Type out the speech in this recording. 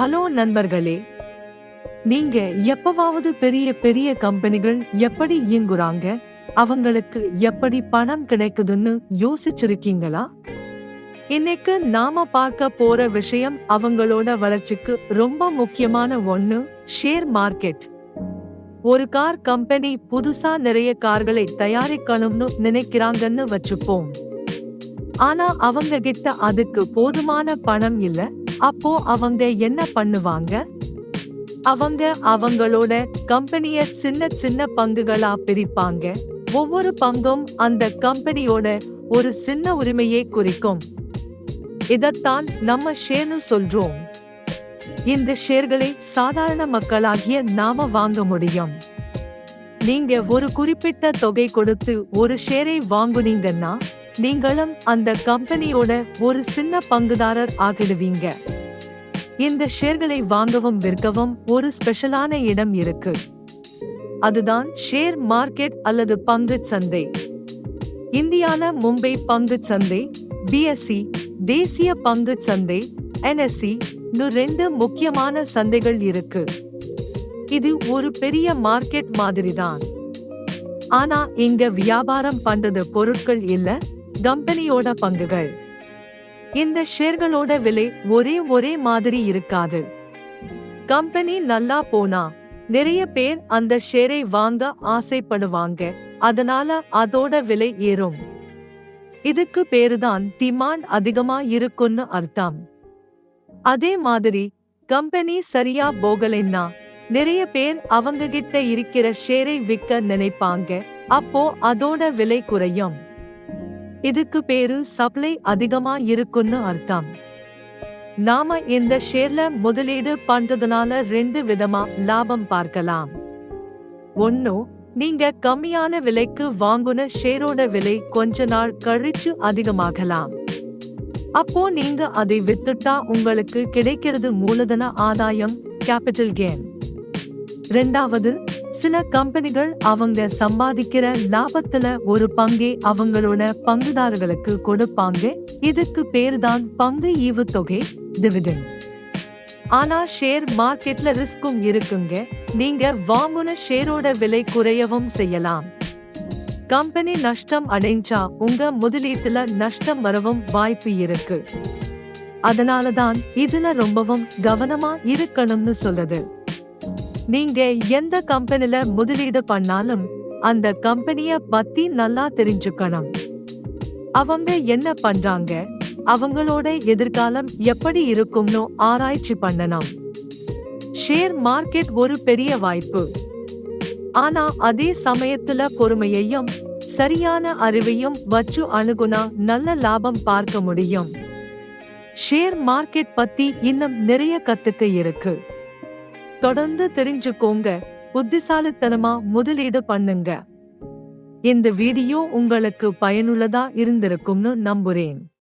Hello நண்பர்களே நீங்க எப்பவாவது பெரிய பெரிய கம்பெனிகள் எப்படி இயங்குறாங்க? அவங்களுக்கு எப்படி பணம் கிடைக்குதுன்னு யோசிச்சிருக்கீங்களா? இன்னைக்கு நாம பார்க்க போற விஷயம் அவங்களோட வளர்ச்சிக்கு ரொம்ப முக்கியமான ஒண்ணு ஷேர் மார்க்கெட். ஒரு கார் கம்பெனி புதுசா நிறைய கார்களை தயாரிக்கணும்னு நினைக்கிறாங்கன்னு வச்சுப்போம். ஆனா அவங்க கிட்ட அதுக்கு போதுமான பணம் இல்லை. அப்போ அவங்க என்ன பண்ணுவாங்க? அவங்க அவங்களோட கம்பெனிய சின்ன சின்ன பங்குகளா பிரிப்பாங்க. ஒவ்வொரு பங்கும் அந்த கம்பெனியோட ஒரு சின்ன உரிமையை குறிக்கும். இதத்தான் நம்ம ஷேர்னு சொல்றோம். இந்த ஷேர்களை சாதாரண மக்களாகிய நாம வாங்க முடியும். நீங்க ஒரு குறிப்பிட்ட தொகை கொடுத்து ஒரு ஷேரை வாங்குனீங்கன்னா நீங்களும் அந்த கம்பெனியோட ஒரு சின்ன பங்குதாரர் ஆகிடுவீங்க. இந்த ஷேர்களை வாங்கவும் விற்கவும் ஒரு ஸ்பெஷலான இடம் இருக்கு. அதுதான் ஷேர் மார்க்கெட் அல்லது பங்கு சந்தை. இந்தியால மும்பை பங்கு சந்தை பிஎஸ்சி தேசிய பங்கு சந்தை என்எஸ்சி ரெண்டு முக்கியமான சந்தைகள் இருக்கு. இது ஒரு பெரிய மார்க்கெட் மாதிரிதான். ஆனா இங்க வியாபாரம் பண்றது பொருட்கள் இல்ல கம்பெனியோட பங்குகள். இந்த ஷேர்களோட விலை ஒரே ஒரே மாதிரி இருக்காது. கம்பெனி நல்லா போனா நிறைய பேர் அந்த ஷேரை வாங்க ஆசைப்படுவாங்க. அதனால அதோட விலை ஏறும். இதுக்கு பேருதான் டிமாண்ட் அதிகமா இருக்குன்னு அர்த்தம். அதே மாதிரி கம்பெனி சரியா போகலைன்னா நிறைய பேர் அவங்க கிட்ட இருக்கிற ஷேரை விற்க நினைப்பாங்க. அப்போ அதோட விலை குறையும். இதுக்கு பேரு சப்ளை அதிகமா இருக்குன்னு அர்த்தம். நாம இந்த ஷேர்ல முதலீடு பண்றதுனால ரெண்டு விதமா லாபம் பார்க்கலாம். ஒன்னு நீங்க கம்மியான விலைக்கு வாங்குன ஷேரோட விலை கொஞ்ச நாள் கழிச்சு அதிகமாகலாம். அப்போ நீங்க அதை வித்துட்டா உங்களுக்கு கிடைக்கிறது மூலதன ஆதாயம் கேபிட்டல் கெயின் ரெண்டாவது சில கம்பெனிகள் அவங்க சம்பாதிக்கிற லாபத்துல ஒரு பங்கை அவங்களோட பங்குதாரர்களுக்கு கொடுப்பாங்க. இதுக்கு பேர் தான் பங்கு ஈவுத்தொகை டிவிடெண்ட் ஆனா ஷேர் மார்க்கெட்ல ரிஸ்க்கும் இருக்குங்க. நீங்க வாங்குன ஷேரோட விலை குறையவும் செய்யலாம். கம்பெனி நஷ்டம் அடைஞ்சா உங்க முதலீட்டுல நஷ்டம் வரவும் வாய்ப்பு இருக்கு. அதனாலதான் இதுல ரொம்பவும் கவனமா இருக்கணும்னு சொல்லுது நீங்க எந்த கம்பெனில முதலீடு பண்ணாலும் அந்த கம்பெனிய பத்தி நல்லா தெரிஞ்சுக்கணும். அவங்க என்ன பண்றாங்க? அவங்களோட எதிர்காலம் எப்படி இருக்கும்னு ஆராய்ச்சி பண்ணணும். ஷேர் மார்க்கெட் ஒரு பெரிய வாய்ப்பு. ஆனா அதே சமயத்துல பொறுமையையும் சரியான அறிவையும் வச்சு அணுகுனா நல்ல லாபம் பார்க்க முடியும். ஷேர் மார்க்கெட் பத்தி இன்னும் நிறைய கத்துக்க இருக்கு. தொடர்ந்து தெரிஞ்சுக்கோங்க. புத்திசாலித்தனமா முதலீடு பண்ணுங்க. இந்த வீடியோ உங்களுக்கு பயனுள்ளதா இருந்திருக்கும்னு நம்புறேன்.